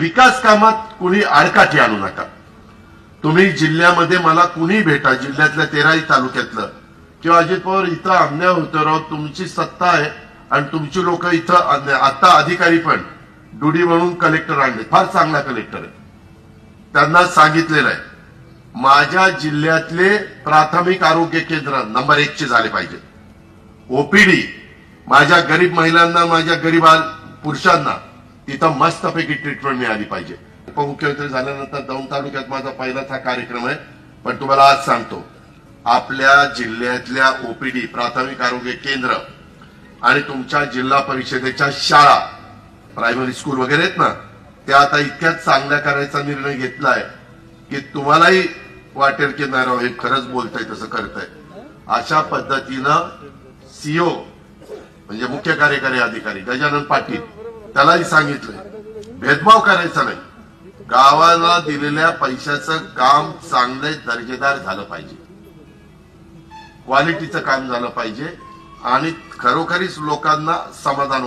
विकास कामात कुणी आडकाठी आणू नका. तुम्ही जिल्ह्यामध्ये मला कुणी भेटा जिल्ह्यातल्या तेराही तालुक्यातलं. किंवा अजित पवार इथं अन्याय होतो राव तुमची सत्ता आहे आणि तुमची लोक इथं आता अधिकारी पण डुडी म्हणून कलेक्टर आणले फार चांगला कलेक्टर आहे. त्यांना सांगितलेलं आहे माझ्या जिल्ह्यातले प्राथमिक आरोग्य केंद्र नंबर एक चे झाले पाहिजेत ओपीडी माझ्या गरीब महिलांना माझ्या गरीब पुरुषांना तिथं मस्तपैकी ट्रीटमेंट मिळाली पाहिजे. उपमुख्यमंत्री झाल्यानंतर दौंड तालुक्यात माझा पहिलाच हा कार्यक्रम आहे. पण तुम्हाला आज सांगतो आपल्या जिल्ह्यातल्या ओपीडी प्राथमिक आरोग्य केंद्र आणि तुमच्या जिल्हा परिषदेच्या शाळा प्रायमरी स्कूल वगैरे आहेत ना त्या आता इतक्याच चांगल्या करायचा निर्णय घेतलाय की तुम्हालाही वाटेल की नाही हे खरंच बोलताय तसं करताय. अशा पद्धतीनं सीओ म्हणजे मुख्य कार्यकारी अधिकारी गजानन पाटील त्यालाही सांगितलंय. भेदभाव करायचा नाही. गावाला दिलेल्या पैशाचं काम चांगले दर्जेदार झालं पाहिजे. क्वालिटीचं काम झालं पाहिजे आणि खरोखरीच लोकांना समाधान